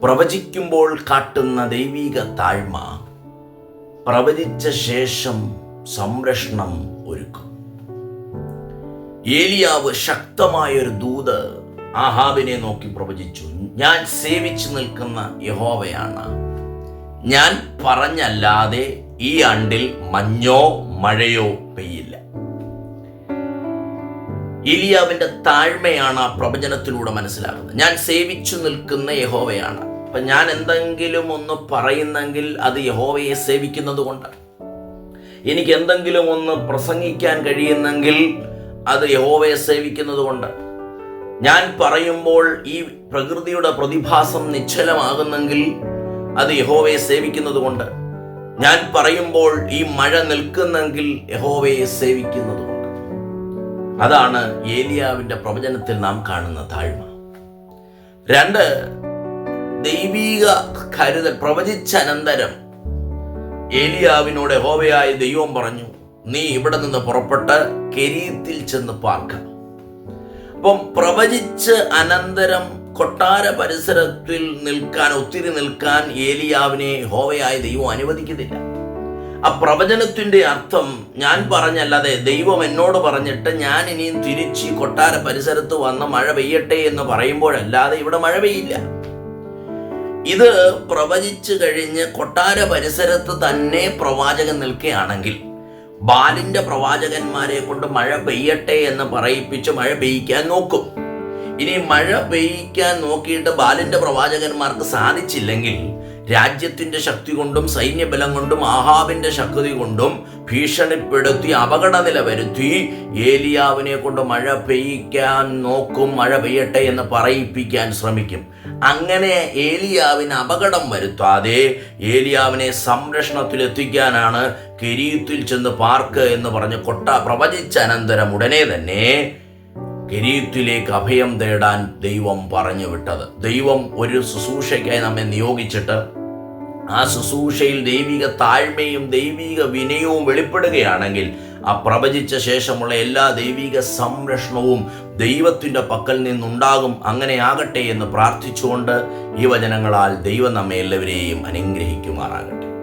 പ്രവചിക്കുമ്പോൾ കാട്ടുന്ന ദൈവിക താഴ്മ പ്രവചിച്ച ശേഷം സംരക്ഷണം ഒരുക്കും. ഏലിയാവ് ശക്തമായൊരു ദൂത് ആഹാബിനെ നോക്കി പ്രവചിച്ചു ഞാൻ സേവിച്ചു നിൽക്കുന്ന യഹോവയാണ്. ഞാൻ പറഞ്ഞല്ലാതെ ഈ ആണ്ടിൽ മഞ്ഞോ മഴയോ പെയ്യില്ല. ഏലിയാവിന്റെ താഴ്മയാണ് ആ പ്രവചനത്തിലൂടെ മനസ്സിലാകുന്നത്. ഞാൻ സേവിച്ചു നിൽക്കുന്ന യഹോവയാണ്. അപ്പം ഞാൻ എന്തെങ്കിലും ഒന്ന് പറയുന്നെങ്കിൽ അത് യഹോവയെ സേവിക്കുന്നത് കൊണ്ട് എനിക്ക് എന്തെങ്കിലും ഒന്ന് പ്രസംഗിക്കാൻ കഴിയുന്നെങ്കിൽ അത് യഹോവയെ സേവിക്കുന്നത് കൊണ്ട് ഞാൻ പറയുമ്പോൾ ഈ പ്രകൃതിയുടെ പ്രതിഭാസം നിശ്ചലമാകുന്നെങ്കിൽ അത് യഹോവയെ സേവിക്കുന്നത് കൊണ്ട്. ഞാൻ പറയുമ്പോൾ ഈ മഴ നിൽക്കുന്നെങ്കിൽ യഹോവയെ സേവിക്കുന്നത് അതാണ് ഏലിയാവിന്റെ പ്രവചനത്തിൽ നാം കാണുന്ന താഴ്മ. രണ്ട് ദൈവീക കരുതൽ പ്രവചിച്ച അനന്തരം. ഏലിയാവിനോട് ഹോവയായ ദൈവം പറഞ്ഞു നീ ഇവിടെ നിന്ന് പുറപ്പെട്ട് കെരീത്തിൽ ചെന്ന് പാർക്ക. അപ്പം പ്രവചിച്ച് അനന്തരം കൊട്ടാര പരിസരത്തിൽ നിൽക്കാൻ ഒത്തിരി നിൽക്കാൻ ഏലിയാവിനെ ഹോവയായ ദൈവം അനുവദിക്കുന്നില്ല. ആ പ്രവചനത്തിന്റെ അർത്ഥം ഞാൻ പറഞ്ഞല്ലാതെ ദൈവം എന്നോട് പറഞ്ഞിട്ട് ഞാൻ ഇനിയും തിരിച്ച് കൊട്ടാര പരിസരത്ത് വന്ന് മഴ പെയ്യട്ടെ എന്ന് പറയുമ്പോഴല്ലാതെ ഇവിടെ മഴ പെയ്യില്ല. ഇത് പ്രവചിച്ചു കഴിഞ്ഞ് കൊട്ടാര പരിസരത്ത് തന്നെ പ്രവാചകൻ നിൽക്കുകയാണെങ്കിൽ ബാലിന്റെ പ്രവാചകന്മാരെ കൊണ്ട് മഴ പെയ്യട്ടെ എന്ന് പറയിപ്പിച്ച് മഴ പെയ്യിക്കാൻ നോക്കും. ഇനി മഴ പെയ്യിക്കാൻ നോക്കിയിട്ട് ബാലിന്റെ പ്രവാചകന്മാർക്ക് സാധിച്ചില്ലെങ്കിൽ രാജ്യത്തിന്റെ ശക്തി കൊണ്ടും സൈന്യബലം കൊണ്ടും ആഹാബിന്റെ ശക്തി കൊണ്ടും ഭീഷണിപ്പെടുത്തി അപകടനില വരുത്തി ഏലിയാവിനെ കൊണ്ട് മഴ പെയ്യിക്കാൻ നോക്കും മഴ പെയ്യട്ടെ എന്ന് പറയിപ്പിക്കാൻ ശ്രമിക്കും. അങ്ങനെ ഏലിയാവിന് അപകടം വരുത്താതെ ഏലിയാവിനെ സംരക്ഷണത്തിലെത്തിക്കാനാണ് കെരീത്തിൽ ചെന്ന് പാർക്ക് എന്ന് പറഞ്ഞ് കൊട്ട പ്രവചിച്ച അനന്തരം ഉടനെ തന്നെ കിരീത്തിലേക്ക് അഭയം തേടാൻ ദൈവം പറഞ്ഞു വിട്ടത് ദൈവം ഒരു ശുശ്രൂഷയ്ക്കായി നമ്മെ നിയോഗിച്ചിട്ട് ആ ശുശ്രൂഷയിൽ ദൈവിക താഴ്മയും ദൈവിക വിനയവും വെളിപ്പെടുകയാണെങ്കിൽ ആ പ്രവചിച്ച ശേഷമുള്ള എല്ലാ ദൈവിക സംരക്ഷണവും ദൈവത്തിന്റെ പക്കൽ നിന്നുണ്ടാകും. അങ്ങനെ ആകട്ടെ എന്ന് പ്രാർത്ഥിച്ചുകൊണ്ട് ഈ വചനങ്ങളാൽ ദൈവം നമ്മെ എല്ലാവരെയും അനുഗ്രഹിക്കുമാറാകട്ടെ.